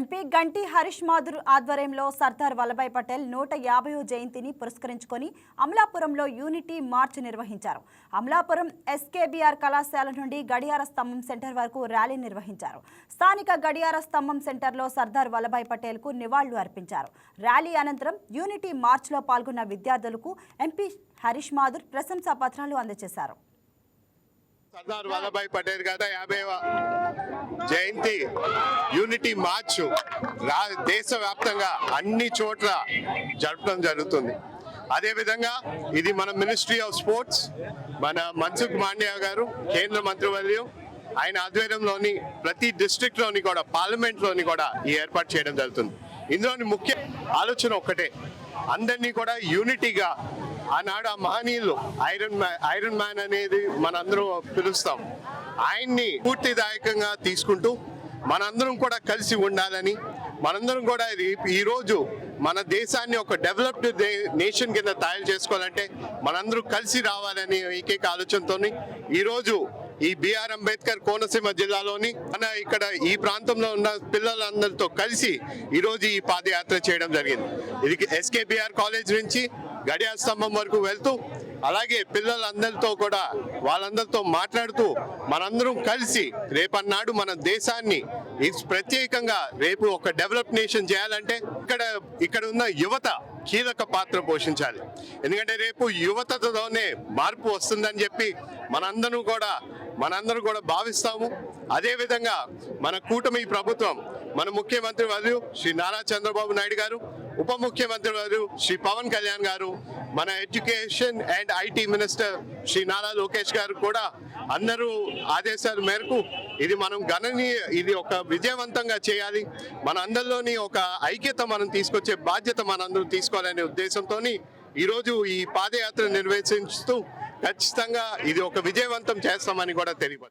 MP గంటి హరీష్ మాధుర్ ఆధ్వర్యంలో సర్దార్ వల్లభాయ్ పటేల్ నూట యాభైవ జయంతిని పురస్కరించుకొని అమలాపురంలో యూనిటీ మార్చ్ నిర్వహించారు. అమలాపురం ఎస్కేబీఆర్ కళాశాల నుండి గడియార స్తంభం సెంటర్ వరకు ర్యాలీ నిర్వహించారు. స్థానిక గడియార స్తంభం సెంటర్లో సర్దార్ వల్లభాయ్ పటేల్కు నివాళులు అర్పించారు. ర్యాలీ అనంతరం యూనిటీ మార్చ్లో పాల్గొన్న విద్యార్థులకు ఎంపీ హరీష్ మాధుర్ ప్రశంసా పత్రాలు అందజేశారు. సర్దార్ వల్లభాయ్ పటేల్ గారి యాభైవ జయంతి. యూనిటీ మార్చ్ రా దేశవ్యాప్తంగా అన్ని చోట్ల జరపడం జరుగుతుంది. అదేవిధంగా ఇది మన మినిస్ట్రీ ఆఫ్ స్పోర్ట్స్ మన మన్సుఖ్ మాండ్యా గారు కేంద్ర మంత్రివర్యం ఆయన ఆధ్వర్యంలోని ప్రతి డిస్ట్రిక్ట్లోని కూడా పార్లమెంట్లోని కూడా ఈ ఏర్పాటు చేయడం జరుగుతుంది. ఇందులోని ముఖ్య ఆలోచన ఒక్కటే అందరినీ కూడా యూనిటీగా ఆనాడు ఆ మహనీయులు ఐరన్ మ్యాన్ ఐరన్ మ్యాన్ అనేది మనందరం పిలుస్తాం. ఆయన్ని పూర్తిదాయకంగా తీసుకుంటూ మనందరం కూడా కలిసి ఉండాలని మనందరం కూడా ఇది ఈరోజు మన దేశాన్ని ఒక డెవలప్డ్ నేషన్ కింద తయారు చేసుకోవాలంటే మనందరూ కలిసి రావాలని ఏకైక ఆలోచనతో ఈరోజు ఈ బిఆర్ అంబేద్కర్ కోనసీమ జిల్లాలోని మన ఇక్కడ ఈ ప్రాంతంలో ఉన్న పిల్లలందరితో కలిసి ఈరోజు ఈ పాదయాత్ర చేయడం జరిగింది. ఇది ఎస్కేబిఆర్ కాలేజ్ నుంచి గడియార స్తంభం వరకు వెళ్తూ అలాగే పిల్లలందరితో కూడా వాళ్ళందరితో మాట్లాడుతూ మనందరం కలిసి రేపన్నాడు మన దేశాన్ని. ప్రత్యేకంగా రేపు ఒక డెవలప్ నేషన్ చేయాలంటే ఇక్కడ ఇక్కడ ఉన్న యువత కీలక పాత్ర పోషించాలి. ఎందుకంటే రేపు యువతతోనే మార్పు వస్తుందని చెప్పి మనందరం కూడా మనందరం కూడా భావిస్తాము. అదేవిధంగా మన కూటమి ప్రభుత్వం మన ముఖ్యమంత్రి వారు శ్రీ నారా చంద్రబాబు నాయుడు గారు ఉప ముఖ్యమంత్రి వారు శ్రీ పవన్ కళ్యాణ్ గారు మన education and IT minister Shri Nara Lokesh garu కూడా అందరూ ఆదేశాల మేరకు ఇది మనం గణనీయ ఇది ఒక విజయవంతంగా చేయాలి. మన అందరిలోని ఒక ఐక్యత మనం తీసుకొచ్చే బాధ్యత మనందరం తీసుకోవాలనే ఉద్దేశంతో ఈరోజు ఈ పాదయాత్ర నిర్వహిస్తూ ఖచ్చితంగా ఇది ఒక విజయవంతం చేస్తామని కూడా తెలియదు